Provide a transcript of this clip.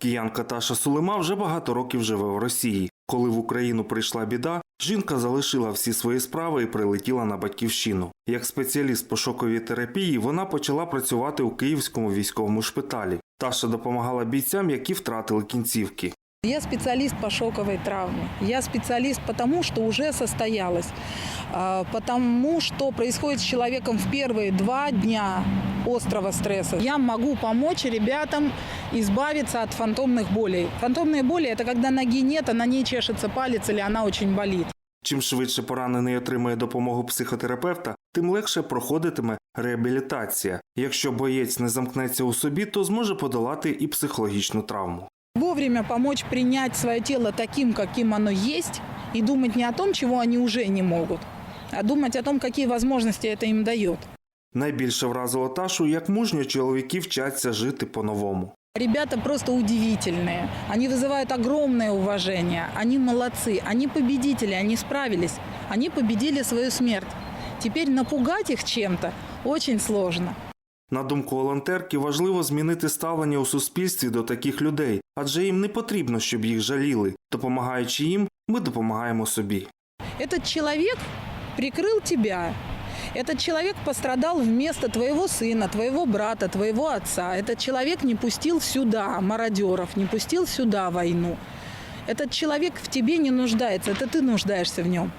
Киянка Таша Сулима вже багато років живе в Росії. Коли в Україну прийшла біда, жінка залишила всі свої справи і прилетіла на батьківщину. Як спеціаліст по шоковій терапії, вона почала працювати у київському військовому шпиталі. Таша допомагала бійцям, які втратили кінцівки. Я специалист по шоковой травме. Я специалист потому, что уже состоялось. А, Потому что происходит с человеком в первые два дня острого стресса. Я могу помочь ребятам избавиться от фантомных болей. Фантомные боли – это когда ноги нет, а на ней чешется палец или она очень болит. Чим швидше поранений отримає допомогу психотерапевта, тим легше проходитиме реабілітація. Якщо боєць не замкнеться у собі, то зможе подолати і психологічну травму. Вовремя помочь принять свое тело таким, каким оно есть, и думать не о том, чего они уже не могут, а думать о том, какие возможности это им дает. Найбільше вразило Ташу, як мужньо чоловіки вчаться жити по-новому. Ребята просто удивительные. Они вызывают огромное уважение. Они молодцы. Они победители. Они справились. Они победили свою смерть. Теперь напугать их чем-то очень сложно. На думку волонтерки, важливо змінити ставлення у суспільстві до таких людей, адже їм не потрібно, щоб їх жаліли. Допомагаючи їм, ми допомагаємо собі. Этот человек прикрыл тебя. Этот человек пострадал вместо твоего сына, твоего брата, твоего отца. Этот человек не пустил сюда мародеров, не пустил сюда войну. Этот человек в тебе не нуждается, это ты нуждаешься в нем.